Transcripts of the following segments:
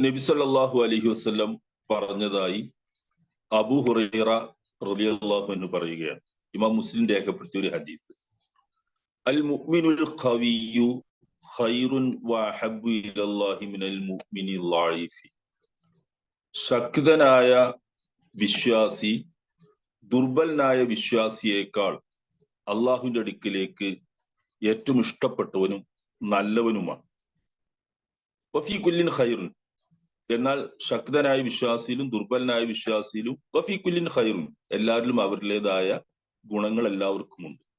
നബി അലഹി വസല്ലം പറഞ്ഞതായി അബു ഹുറൈറ റളിയല്ലാഹു എന്ന് പറയുകയാണ്. ഇമാം മുസ്ലിം രേഖപ്പെടുത്തിയ ഒരു ഹദീസ്. അൽ മുഅ്മിനുൽ ഖവിയു ഖൈറുൻ വഹബ്ബു ഇലല്ലാഹി മിനൽ മുഅ്മിനിൽ ളായിഫി. ശക്തനായ വിശ്വാസി ദുർബലനായ വിശ്വാസിയേക്കാൾ അള്ളാഹുവിന്റെ അടുക്കിലേക്ക് ഏറ്റവും ഇഷ്ടപ്പെട്ടവനും നല്ലവനുമാണ്. വഫി കുല്ലിൻ ഖൈറുൻ. എന്നാൽ ശക്തനായ വിശ്വാസിയിലും ദുർബലനായ വിശ്വാസിയിലും വഫീക്കുല്ലിൻ ഹൈറും എല്ലാവരിലും അവരുടേതായ ഗുണങ്ങൾ എല്ലാവർക്കും ഉണ്ട്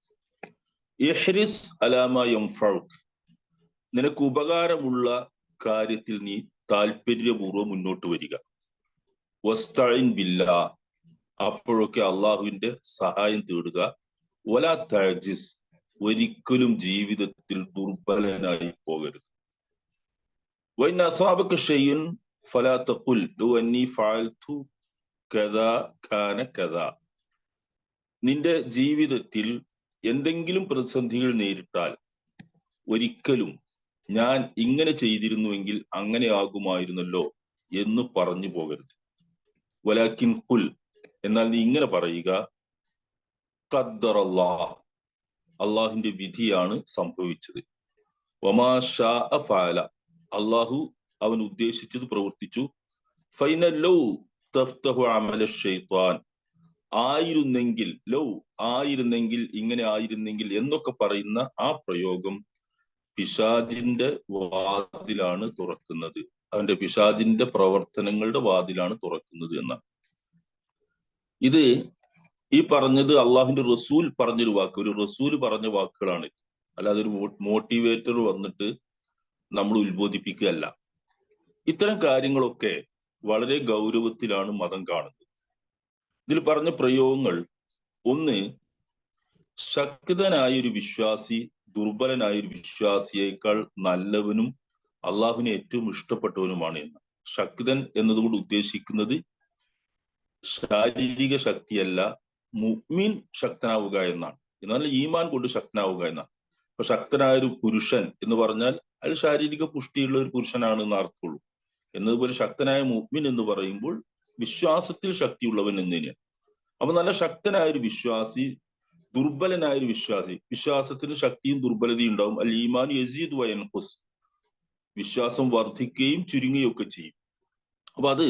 എഹ്രിസ് അലാമ യംഫൗക്ക് നിനക്ക് ഉപകാരമുള്ള കാര്യത്തിൽ നീ താല്പര്യപൂർവം മുന്നോട്ട് വരിക. വസ്തഴിൻ ബില്ല അപ്പോഴൊക്കെ അള്ളാഹുവിന്റെ സഹായം തേടുക. വലാ തഴജിസ് ഒരിക്കലും ജീവിതത്തിൽ ദുർബലനായി പോകരുത്. വൈനസാബക്ക് ഷെയ്യുൻ ഫലാ തഖുൽ ലോ അന്നി ഫഅൽതു കദാ കാന കദാ. നിന്റെ ജീവിതത്തിൽ എന്തെങ്കിലും പ്രതിസന്ധികൾ നേരിട്ടാൽ ഒരിക്കലും ഞാൻ ഇങ്ങനെ ചെയ്തിരുന്നുവെങ്കിൽ അങ്ങനെ ആകുമായിരുന്നല്ലോ എന്ന് പറഞ്ഞു പോകരുത്. വലാക്കിൻ കുൽ എന്നാൽ നീ ഇങ്ങനെ പറയുക ഖദ്ദർ അള്ളാഹ് അള്ളാഹുവിന്റെ വിധിയാണ് സംഭവിച്ചത്. ഒമാ ഷാ അള്ളാഹു അവൻ ഉദ്ദേശിച്ചത് പ്രവർത്തിച്ചു. ഫൈനൽ ലൗ തഫ്തഹു അമല ഷെയ്ത്താൻ ആയിരുന്നെങ്കിൽ ലൗ ആയിരുന്നെങ്കിൽ ഇങ്ങനെ ആയിരുന്നെങ്കിൽ എന്നൊക്കെ പറയുന്ന ആ പ്രയോഗം പിശാജിന്റെ വാതിലാണ് തുറക്കുന്നത്. അവന്റെ പിശാജിന്റെ പ്രവർത്തനങ്ങളുടെ വാതിലാണ് തുറക്കുന്നത് എന്നാണ്. ഇത് ഈ പറഞ്ഞത് അള്ളാഹുവിന്റെ റസൂൽ പറഞ്ഞൊരു വാക്ക്. ഒരു റസൂൽ പറഞ്ഞ വാക്കുകളാണ് അല്ലാതെ ഒരു മോട്ടിവേറ്റർ വന്നിട്ട് നമ്മൾ ഉത്ബോധിപ്പിക്കുകയല്ല. ഇത്തരം കാര്യങ്ങളൊക്കെ വളരെ ഗൗരവത്തിലാണ് മതം കാണുന്നത്. ഇതിൽ പറഞ്ഞ പ്രയോഗങ്ങൾ ഒന്ന് ശക്തനായ ഒരു വിശ്വാസി ദുർബലനായ ഒരു വിശ്വാസിയേക്കാൾ നല്ലവനും അള്ളാഹുവിനെ ഏറ്റവും ഇഷ്ടപ്പെട്ടവനുമാണ് എന്ന്. ശക്തൻ എന്നതുകൊണ്ട് ഉദ്ദേശിക്കുന്നത് ശാരീരിക ശക്തിയല്ല മുഗ്മീൻ ശക്തനാവുക എന്നാണ്. എന്നാൽ ഈമാൻ കൊണ്ട് ശക്തനാവുക എന്നാണ്. ഇപ്പൊ ശക്തനായ ഒരു പുരുഷൻ എന്ന് പറഞ്ഞാൽ അയാൾ ശാരീരിക പുഷ്ടിയുള്ള ഒരു പുരുഷനാണ് എന്ന് അർത്ഥമുള്ളൂ. എന്നതുപോലെ ശക്തനായ മുഗ്മിൻ എന്ന് പറയുമ്പോൾ വിശ്വാസത്തിൽ ശക്തിയുള്ളവൻ എന്നതിനെയാണ് അപ്പൊ നല്ല ശക്തനായ ഒരു വിശ്വാസി ദുർബലനായ ഒരു വിശ്വാസി വിശ്വാസത്തിന് ശക്തിയും ദുർബലതയും ഉണ്ടാവും. അൽ ഈമാൻ യസീദ് വയൻഖുസ് വിശ്വാസം വർദ്ധിക്കുകയും ചുരുങ്ങുകയും ഒക്കെ ചെയ്യും. അപ്പൊ അത്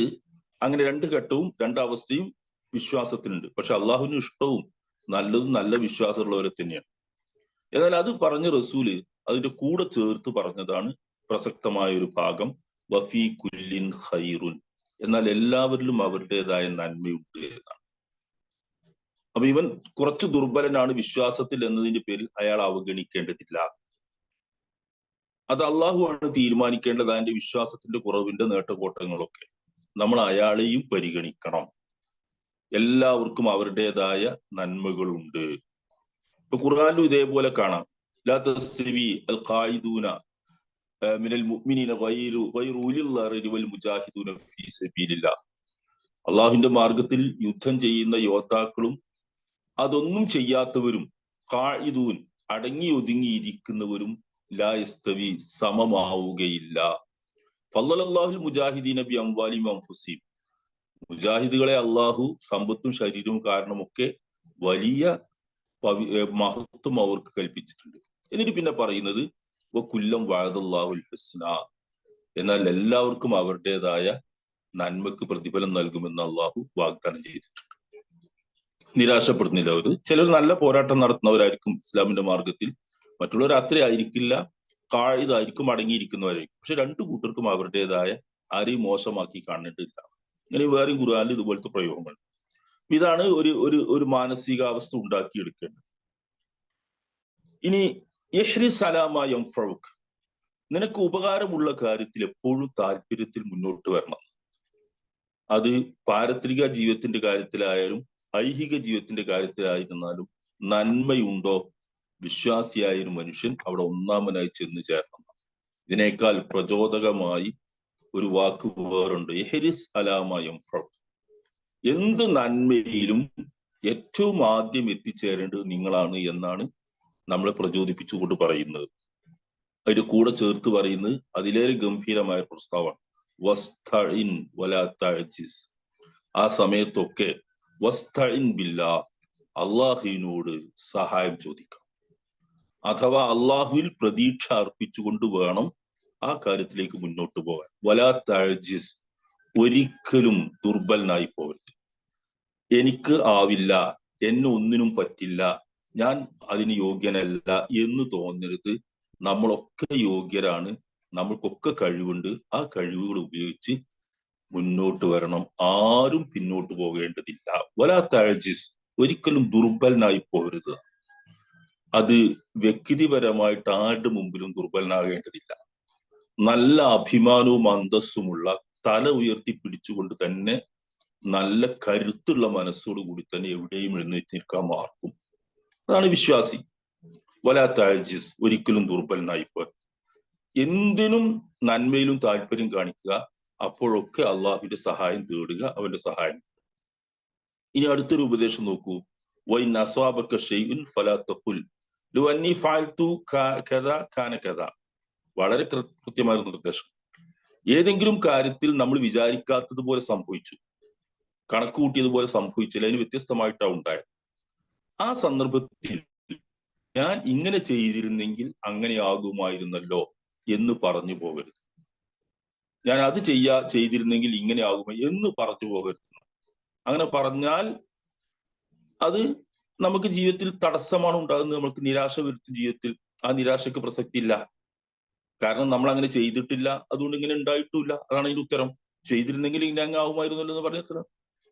അങ്ങനെ രണ്ട് ഘട്ടവും രണ്ടവസ്ഥയും വിശ്വാസത്തിനുണ്ട്. പക്ഷെ അള്ളാഹുവിന് ഇഷ്ടവും നല്ലതും നല്ല വിശ്വാസമുള്ളവരെ തന്നെയാണ്. എന്നാൽ അത് പറഞ്ഞ റസൂൽ അതിന്റെ കൂടെ ചേർത്ത് പറഞ്ഞതാണ് പ്രസക്തമായ ഒരു ഭാഗം. വഫി കുല്ലിൻ ഖൈറുൻ. എന്നാൽ എല്ലാവരിലും അവരുടേതായ നന്മയുണ്ട് എന്നാണ്. അപ്പൊ ഇവൻ കുറച്ച് ദുർബലനാണ് വിശ്വാസത്തിൽ എന്നതിന്റെ പേരിൽ അയാൾ അവഗണിക്കേണ്ടതില്ല. അത് അള്ളാഹുവാണ് തീരുമാനിക്കേണ്ടത് അതിന്റെ വിശ്വാസത്തിന്റെ കുറവിന്റെ നേട്ടകോട്ടങ്ങളൊക്കെ. നമ്മൾ അയാളെയും പരിഗണിക്കണം. എല്ലാവർക്കും അവരുടേതായ നന്മകളുണ്ട്. ഇപ്പൊ ഖുർആാനിലും ഇതേപോലെ കാണാം. ലാ തസ്തവി അൽ ഖായിദൂന മിനൽ മുഅ്മിനീന ഗൈറു ഗൈറു വൽ മുജാഹിദൂന ഫീ സബീലില്ലാഹ്. അള്ളാഹുവിന്റെ മാർഗത്തിൽ യുദ്ധം ചെയ്യുന്ന യോദ്ധാക്കളും അതൊന്നും ചെയ്യാത്തവരും ഖായിദൂൻ അടങ്ങി ഒതുങ്ങിയിരിക്കുന്നവരും ലായസ്തവി സമമാവുകയില്ല. ഫല്ലാഹുൽ മുജാഹിദീൻ നബി അംവാലിം അംഫുസീം മുജാഹിദുകളെ അള്ളാഹു സമ്പത്തും ശരീരവും കാരണമൊക്കെ വലിയ മഹത്വം അവർക്ക് കൽപ്പിച്ചിട്ടുണ്ട്. എന്നിട്ട് പിന്നെ പറയുന്നത് കുല്ലം വാഴദല്ലാഹുൽ ഹുസ്ന. എന്നാൽ എല്ലാവർക്കും അവരുടേതായ നന്മക്ക് പ്രതിഫലം നൽകുമെന്ന് അള്ളാഹു വാഗ്ദാനം ചെയ്തിട്ടുണ്ട്. നിരാശപ്പെടുന്നില്ല അവർ. ചിലർ നല്ല പോരാട്ടം നടത്തുന്നവരായിരിക്കും ഇസ്ലാമിന്റെ മാർഗത്തിൽ മറ്റുള്ളവർ അത്ര ആയിരിക്കില്ല കാഴിതായിരിക്കും അടങ്ങിയിരിക്കുന്നവരായിരിക്കും. പക്ഷെ രണ്ടു കൂട്ടർക്കും അവരുടേതായ ആരെയും മോശമാക്കി കാണേണ്ടതില്ല. ഇങ്ങനെ വേറെയും ഖുർആാനിൽ ഇതുപോലത്തെ പ്രയോഗങ്ങൾ. ഇതാണ് ഒരു ഒരു ഒരു മാനസികാവസ്ഥ ഉണ്ടാക്കിയെടുക്കേണ്ടത്. ഇനി യഹ്രി സലാമ ഫറൂഖ് നിനക്ക് ഉപകാരമുള്ള കാര്യത്തിൽ എപ്പോഴും താല്പര്യത്തിൽ മുന്നോട്ട് വരണം. അത് പാരത്രിക ജീവിതത്തിന്റെ കാര്യത്തിലായാലും ഐഹിക ജീവിതത്തിന്റെ കാര്യത്തിലായിരുന്നാലും നന്മയുണ്ടോ? വിശ്വാസിയായ ഒരു മനുഷ്യൻ അവിടെ ഒന്നാമനായി ചെന്ന് ചേരണം. ഇതിനേക്കാൾ പ്രചോദകമായി ഒരു വാക്ക് വേറുണ്ട്. എഹരിസ് അലാമയം എന്ത് നന്മയിലും ഏറ്റവും ആദ്യം എത്തിച്ചേരേണ്ടത് നിങ്ങളാണ് എന്നാണ് നമ്മളെ പ്രചോദിപ്പിച്ചുകൊണ്ട് പറയുന്നത്. അതിന്റെ കൂടെ ചേർത്ത് പറയുന്നത് അതിലേറെ ഗംഭീരമായ പ്രസ്താവമാണ് വസ്തഇൻ വലാ തഅജിസ്. ആ സമയത്തൊക്കെ വസ്തഇൻ ബില്ലാ അള്ളാഹുവിനോട് സഹായം ചോദിക്കാം അഥവാ അള്ളാഹുവിൽ പ്രതീക്ഷ അർപ്പിച്ചുകൊണ്ട് വേണം ആ കാര്യത്തിലേക്ക് മുന്നോട്ട് പോകാൻ. വലാ തഅജിസ് ഒരിക്കലും ദുർബലനായി പോകരുത്. എനിക്ക് ആവില്ല എന്നെ ഒന്നിനും പറ്റില്ല ഞാൻ അതിന് യോഗ്യനല്ല എന്ന് തോന്നരുത്. നമ്മളൊക്കെ യോഗ്യരാണ്. നമ്മൾക്കൊക്കെ കഴിവുണ്ട്. ആ കഴിവുകൾ ഉപയോഗിച്ച് മുന്നോട്ട് വരണം. ആരും പിന്നോട്ട് പോകേണ്ടതില്ല. വലാ തഴജിസ് ഒരിക്കലും ദുർബലനായി പോകരുത്. അത് വ്യക്തിപരമായിട്ട് ആരുടെ മുമ്പിലും ദുർബലനാകേണ്ടതില്ല. നല്ല അഭിമാനവും അന്തസ്സുമുള്ള തല ഉയർത്തി പിടിച്ചുകൊണ്ട് തന്നെ നല്ല കരുത്തുള്ള മനസ്സോടു കൂടി തന്നെ എവിടെയും എഴുന്നേറ്റ് നിൽക്കാൻ മാർക്കും അതാണ് വിശ്വാസി. വലാ താഴ്ജിസ് ഒരിക്കലും ദുർബലനായി പോ എന്തിനും നന്മയിലും താല്പര്യം കാണിക്കുക അപ്പോഴൊക്കെ അള്ളാഹുവിന്റെ സഹായം തേടുക അവന്റെ സഹായം. ഇനി അടുത്തൊരു ഉപദേശം നോക്കൂ. വൈ നസ്വാബക്ക ഷെയ്ഉൻ ഫലാ തഖുൽ. ലു അന്നി ഫാൽത്തു കഥ കാന കഥ വളരെ കൃത്യമായ നിർദ്ദേശം. ഏതെങ്കിലും കാര്യത്തിൽ നമ്മൾ വിചാരിക്കാത്തതുപോലെ സംഭവിച്ചു. കണക്ക് കൂട്ടിയതുപോലെ സംഭവിച്ചില്ല. അതിന് വ്യത്യസ്തമായിട്ടാണ് ഉണ്ടായത്. ആ സന്ദർഭത്തിൽ ഞാൻ ഇങ്ങനെ ചെയ്തിരുന്നെങ്കിൽ അങ്ങനെ ആകുമായിരുന്നല്ലോ എന്ന് പറഞ്ഞു പോകരുത്. ഞാൻ അത് ചെയ്യാ ചെയ്തിരുന്നെങ്കിൽ ഇങ്ങനെ ആകുമോ എന്ന് പറഞ്ഞു പോകരുത്. അങ്ങനെ പറഞ്ഞാൽ അത് നമുക്ക് ജീവിതത്തിൽ തടസ്സമാണ് ഉണ്ടാകുന്നത്. നമുക്ക് നിരാശ വരുത്തും ജീവിതത്തിൽ. ആ നിരാശക്ക് പ്രസക്തിയില്ല. കാരണം നമ്മൾ അങ്ങനെ ചെയ്തിട്ടില്ല. അതുകൊണ്ട് ഇങ്ങനെ ഉണ്ടായിട്ടുമില്ല അതാണ് അതിന്റെ ഉത്തരം. ചെയ്തിരുന്നെങ്കിൽ ഇങ്ങനെ അങ്ങ് ആകുമായിരുന്നല്ലോ എന്ന് പറഞ്ഞത്ര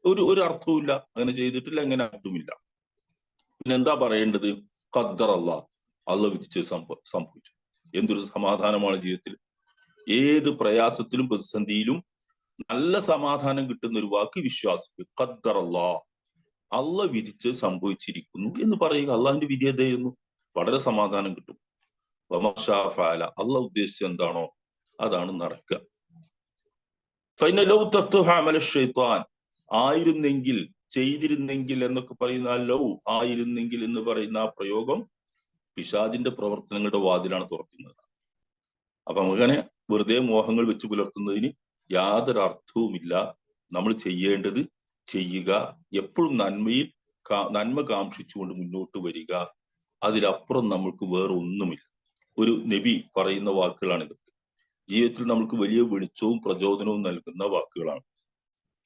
ഒരു ഒരു അർത്ഥവുമില്ല. അങ്ങനെ ചെയ്തിട്ടില്ല അങ്ങനെ ആയിട്ടുമില്ല പിന്നെ എന്താ പറയേണ്ടത്? ഖദ്ദർ അല്ല അള്ള വിധിച്ച് സംഭവിച്ചു. എന്തൊരു സമാധാനമാണ് ജീവിതത്തിൽ. ഏത് പ്രയാസത്തിലും പ്രതിസന്ധിയിലും നല്ല സമാധാനം കിട്ടുന്ന ഒരു വാക്ക് വിശ്വാസം ഖദ്ദർ അല്ലാ അള്ള വിധിച്ച് സംഭവിച്ചിരിക്കുന്നു എന്ന് പറയുക. അള്ളാഹിന്റെ വിധി എന്തായിരുന്നു? വളരെ സമാധാനം കിട്ടും. ഫാല അള്ള ഉദ്ദേശിച്ചത് എന്താണോ അതാണ് നടക്കുക. ആയിരുന്നെങ്കിൽ ചെയ്തിരുന്നെങ്കിൽ എന്നൊക്കെ പറയുന്ന ലൗ ആയിരുന്നെങ്കിൽ എന്ന് പറയുന്ന ആ പ്രയോഗം പിശാജിന്റെ പ്രവർത്തനങ്ങളുടെ വാതിലാണ് തുറക്കുന്നത്. അപ്പൊ അങ്ങനെ വെറുതെ മോഹങ്ങൾ വെച്ച് പുലർത്തുന്നതിന് യാതൊരു അർത്ഥവുമില്ല. നമ്മൾ ചെയ്യേണ്ടത് ചെയ്യുക. എപ്പോഴും നന്മയിൽ നന്മ കാക്ഷിച്ചുകൊണ്ട് മുന്നോട്ട് വരിക. അതിലപ്പുറം നമ്മൾക്ക് വേറെ ഒന്നുമില്ല. ഒരു നബി പറയുന്ന വാക്കുകളാണ് ഇതൊക്കെ. ജീവിതത്തിൽ നമുക്ക് വലിയ വെളിച്ചവും പ്രചോദനവും നൽകുന്ന വാക്കുകളാണ്.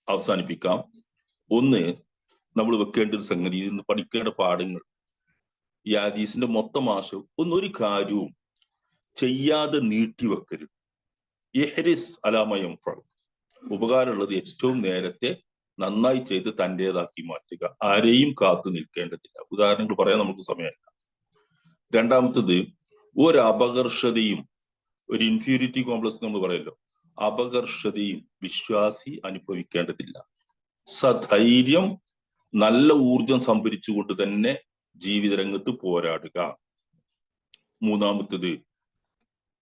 അവസാനിപ്പിക്കാം. ഒന്ന് നമ്മൾ വെക്കേണ്ട ഒരു സംഗതി ഇന്ന് പഠിക്കേണ്ട പാഠങ്ങൾ. ഈ ഹദീസിന്റെ മൊത്തം ആശയം ഒന്നൊരു കാര്യവും ചെയ്യാതെ നീട്ടിവെക്കരുത് എഹരിസ് അലാമയം ഫൾ ഉപകാരമുള്ളത് ഏറ്റവും നേരത്തെ നന്നായി ചെയ്ത് തന്റെതാക്കി മാറ്റുക. ആരെയും കാത്തു നിൽക്കേണ്ടതില്ല. ഉദാഹരണങ്ങൾ പറയാൻ നമുക്ക് സമയമില്ല. രണ്ടാമത്തത് ഒരു അപകർഷതയും ഒരു ഇൻഫ്യൂരിറ്റി കോംപ്ലക്സ് നമ്മൾ പറയല്ലോ. അപകർഷതയും വിശ്വാസി അനുഭവിക്കേണ്ടതില്ല. സധൈര്യം നല്ല ഊർജം സംഭരിച്ചുകൊണ്ട് തന്നെ ജീവിതരംഗത്ത് പോരാടുക. മൂന്നാമത്തത്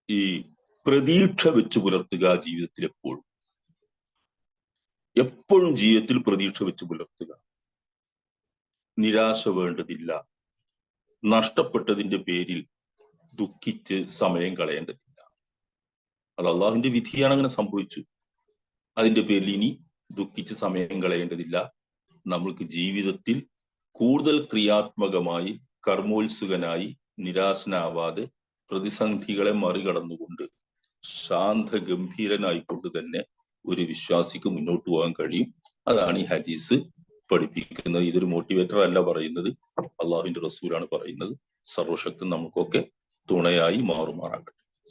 ഈ പ്രതീക്ഷ വെച്ച് പുലർത്തുക ജീവിതത്തിൽ എപ്പോഴും. എപ്പോഴും ജീവിതത്തിൽ പ്രതീക്ഷ വെച്ച് പുലർത്തുക. നിരാശ വേണ്ടതില്ല. നഷ്ടപ്പെട്ടതിന്റെ പേരിൽ ദുഃഖിച്ച് സമയം കളയേണ്ടതില്ല. അത് അള്ളാഹുവിന്റെ വിധിയാണ് അങ്ങനെ സംഭവിച്ചു. അതിന്റെ പേരിൽ ഇനി ദുഃഖിച്ച് സമയം കളയേണ്ടതില്ല. നമ്മൾക്ക് ജീവിതത്തിൽ കൂടുതൽ ക്രിയാത്മകമായി കർമ്മോത്സുകനായി നിരാശനാവാതെ പ്രതിസന്ധികളെ മറികടന്നുകൊണ്ട് ശാന്ത ഗംഭീരനായിക്കൊണ്ട് തന്നെ ഒരു വിശ്വാസിക്ക് മുന്നോട്ട് പോകാൻ കഴിയും. അതാണ് ഈ ഹദീസ് പഠിപ്പിക്കുന്നത്. ഇതൊരു മോട്ടിവേറ്റർ അല്ല പറയുന്നത്. അള്ളാഹുവിന്റെ റസൂലാണ് പറയുന്നത്. സർവശക്തി നമുക്കൊക്കെ തുണയായി മാറുമാറാകട്ടെ.